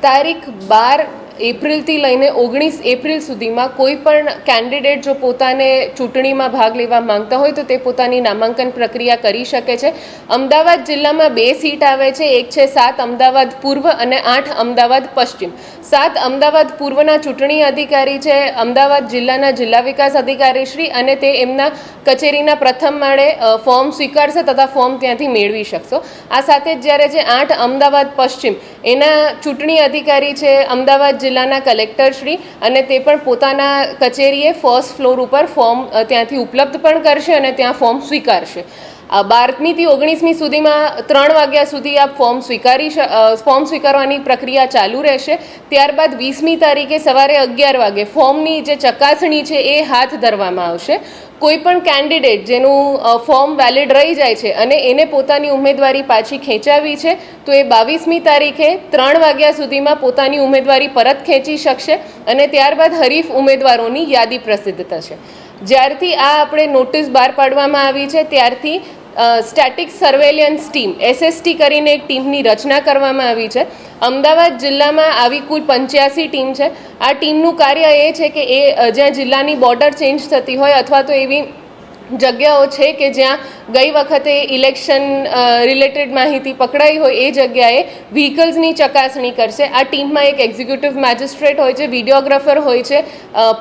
તારીખ બાર એપ્રિલથી લઈને ઓગણીસ એપ્રિલ સુધીમાં કોઈ પણ કેન્ડિડેટ જો પોતાને ચૂંટણીમાં ભાગ લેવા માંગતા હોય તો તે પોતાની નામાંકન પ્રક્રિયા કરી શકે છે. અમદાવાદ જિલ્લામાં બે સીટ આવે છે. એક છે સાત અમદાવાદ પૂર્વ અને આઠ અમદાવાદ પશ્ચિમ. સાત અમદાવાદ પૂર્વના ચૂંટણી અધિકારી છે. અમદાવાદ જિલ્લાના જિલ્લા વિકાસ અધિકારી શ્રી અને તે એમના કચેરીના પ્રથમ માળે ફોર્મ સ્વીકારશે તથા ફોર્મ ત્યાંથી મેળવી શકશો. આ સાથે જ જ્યારે જે આઠ અમદાવાદ પશ્ચિમ એના ચૂંટણી અધિકારી છે, અમદાવાદ જિલ્લાના કલેક્ટરશ્રી અને તે પણ પોતાના કચેરીએ ફર્સ્ટ ફ્લોર ઉપર ફોર્મ ત્યાંથી ઉપલબ્ધ પણ કરશે અને ત્યાં ફોર્મ સ્વીકારશે. બારમીથી ઓગણીસમી સુધીમાં ત્રણ વાગ્યા સુધી આ ફોર્મ સ્વીકારી ફોર્મ સ્વીકારવાની પ્રક્રિયા ચાલુ રહેશે. ત્યારબાદ વીસમી તારીખે સવારે અગિયાર વાગે ફોર્મની જે ચકાસણી છે એ હાથ ધરવામાં આવશે. કોઈ પણ કેન્ડિડેટ જેનું ફોર્મ વેલિડ રહી જાય છે અને એને પોતાની ઉમેદવારી પાછી ખેંચાવી છે, તો એ બાવીસમી તારીખે ત્રણ વાગ્યા સુધીમાં પોતાની ઉમેદવારી પરત ખેંચી શકશે અને ત્યારબાદ હરીફ ઉમેદવારોની યાદી પ્રસિદ્ધ થશે. જ્યારથી આ આપણે નોટિસ બહાર પાડવામાં આવી છે, ત્યારથી સ્ટેટિક સર્વેલિયન્સ ટીમ એસએસટી કરીને એક ટીમની રચના કરવામાં આવી છે. અમદાવાદ જિલ્લામાં આવી કુલ પંચ્યાસી ટીમ છે. આ ટીમનું કાર્ય એ છે કે એ જ્યાં જિલ્લાની બોર્ડર ચેન્જ થતી હોય અથવા તો એવી જગ્યાઓ છે કે જ્યાં ગઈ વખતે ઇલેક્શન રિલેટેડ માહિતી પકડાઈ હોય એ જગ્યાએ વ્હીકલ્સની ચકાસણી કરશે. આ ટીમમાં એક એક્ઝિક્યુટિવ મેજિસ્ટ્રેટ હોય છે વિડીયોગ્રાફર હોય છે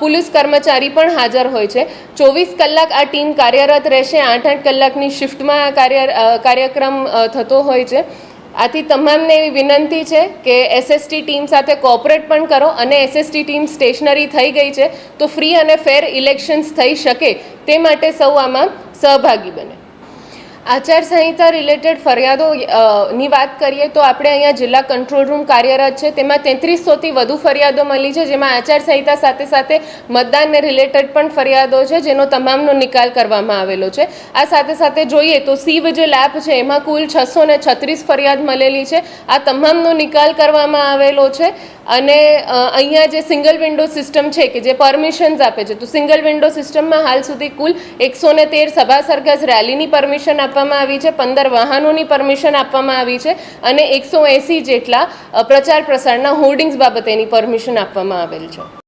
પોલીસ કર્મચારી પણ હાજર હોય છે. ચોવીસ કલાક આ ટીમ કાર્યરત રહેશે, આઠ આઠ કલાકની શિફ્ટમાં કાર્ય કાર્યક્રમ થતો હોય છે. આથી તમામને એવી વિનંતી છે કે એસએસટી ટીમ સાથે કોઓપરેટ પણ કરો અને એસએસટી ટીમ સ્ટેશનરી થઈ ગઈ છે, તો ફ્રી અને ફેર ઇલેક્શન્સ થઈ શકે તે માટે સૌ આમાં સહભાગી બને. આચારસંહિતા રિલેટેડ ફરિયાદો ની વાત કરીએ તો આપણે અહીંયા જિલ્લા કંટ્રોલ રૂમ કાર્યરત છે. તેમાં તેત્રીસોથી વધુ ફરિયાદો મળી છે, જેમાં આચારસંહિતા સાથે સાથે મતદાનને રિલેટેડ પણ ફરિયાદો છે, જેનો તમામનો નિકાલ કરવામાં આવેલો છે. આ સાથે સાથે જોઈએ તો સી જે એપ છે, એમાં કુલ છસો છત્રીસ ફરિયાદ મળેલી છે. આ તમામનો નિકાલ કરવામાં આવેલો છે અને અહીંયા જે સિંગલ વિન્ડો સિસ્ટમ છે કે જે પરમિશન્સ આપે છે, તો સિંગલ વિન્ડો સિસ્ટમમાં હાલ સુધી કુલ એકસો તેર સભા સરઘસ રેલીની પરમિશન આપવામાં આવી છે, પંદર વાહનોની પરમિશન આપવામાં આવી છે અને એકસો એંસી જેટલા પ્રચાર પ્રસારના હોર્ડિંગ્સ બાબતેની પરમિશન આપવામાં આવેલ છે.